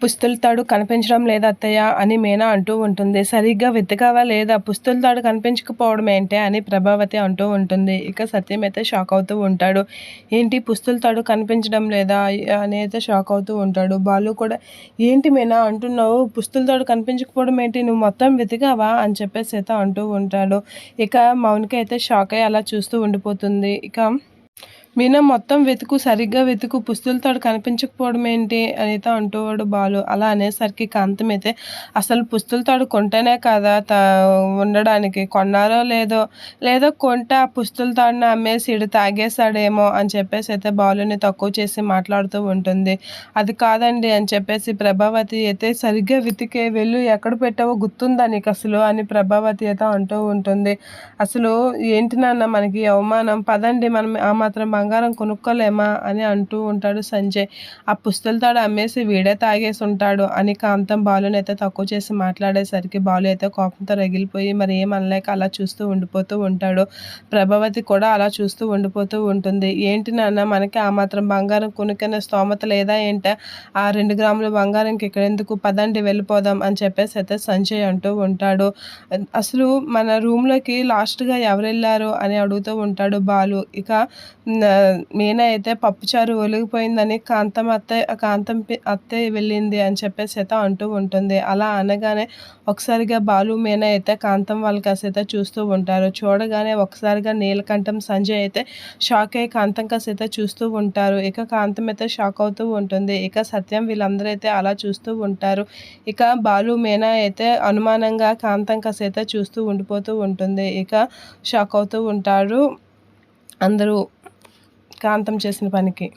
పుస్తుల తాడు కనిపించడం లేదా అత్తయ్య అని మీనా అంటూ ఉంటుంది. సరిగ్గా వెతకావా లేదా? పుస్తుల తాడు కనిపించకపోవడం ఏంటే అని ప్రభావతి అంటూ ఉంటుంది. ఇక సత్యం అయితే షాక్ అవుతూ ఉంటాడు. ఏంటి పుస్తుల తాడు కనిపించడం లేదా? అని అయితే షాక్ అవుతూ ఉంటాడు. బాలు కూడా ఏంటి మీనా అంటున్నావు? పుస్తుల తాడు కనిపించకపోవడం ఏంటి? నువ్వు మొత్తం వెతికావా? అని చెప్పేసి అయితే అంటూ ఉంటాడు. ఇక మౌనిక అయితే షాక్ అయ్యి అలా చూస్తూ ఉండిపోతుంది. ఇక మీనా మొత్తం వెతుకు సరిగ్గా వెతుకు పుస్తులతో కనిపించకపోవడం ఏంటి అయితే అంటూవాడు బాలు. అలా అనేసరికి కాంతం అయితే అసలు పుస్తులతాడు కొంటేనే కదా త ఉండడానికి? కొన్నారో లేదో? లేదో కొంటే ఆ పుస్తులతాడుని అమ్మేసి ఇడు తాగేశాడేమో అని చెప్పేసి అయితే బాలుని తక్కువ చేసి మాట్లాడుతూ ఉంటుంది. అది కాదండి అని చెప్పేసి ప్రభావతి అయితే సరిగ్గా వెతికే వెళ్ళు. ఎక్కడ పెట్టావో గుర్తుందా నీకు అసలు? అని ప్రభావతి అయితే అంటూ ఉంటుంది. అసలు ఏంటి నాన్న? మనకి అవమానం. పదండి. మనం ఆ మాత్రం బంగారం కొనుక్కోలేమా అని అంటూ ఉంటాడు సంజయ్. ఆ పుస్తలతాడు అమ్మేసి వీడే తాగేసి ఉంటాడు అని కాంతం బాలుని అయితే తక్కువ చేసి మాట్లాడేసరికి బాలు అయితే కోపంతో రగిలిపోయి మరి ఏమనలేక అలా చూస్తూ ఉండిపోతూ ఉంటాడు. ప్రభావతి కూడా అలా చూస్తూ ఉండిపోతూ ఉంటుంది. ఏంటి నాన్న మనకి ఆ మాత్రం బంగారం కొనుక్కునే స్తోమత లేదా ఏంట? ఆ రెండు గ్రాముల బంగారంకి ఇక్కడ ఎందుకు పదండి వెళ్ళిపోదాం అని చెప్పేసి అయితే సంజయ్ అంటూ ఉంటాడు. అసలు మన రూమ్లోకి లాస్ట్గా ఎవరు వెళ్ళారు అని అడుగుతూ ఉంటాడు బాలు. ఇక మీనా అయితే పప్పుచారు ఒలిగిపోయిందని కాంతం అత్తయ్య కాంతం అత్తయ్య వెళ్ళింది అని చెప్పేసి అయితే అంటూ ఉంటుంది. అలా అనగానే ఒకసారిగా బాలు మీనా అయితే కాంతం వాళ్ళ కాసైతే చూస్తూ ఉంటారు. చూడగానే ఒకసారిగా నీలకంఠం సంజయ్ అయితే షాక్ అయ్యి కాంతం కాసైతే చూస్తూ ఉంటారు. ఇక కాంతం అయితే షాక్ అవుతూ ఉంటుంది. ఇక సత్యం వీళ్ళందరూ అయితే అలా చూస్తూ ఉంటారు. ఇక బాలు మీనా అయితే అనుమానంగా కాంతం కాసైతే చూస్తూ ఉండిపోతూ ఉంటుంది. ఇక షాక్ అవుతూ ఉంటారు. అందరూ కాంతం చేసిన పనికి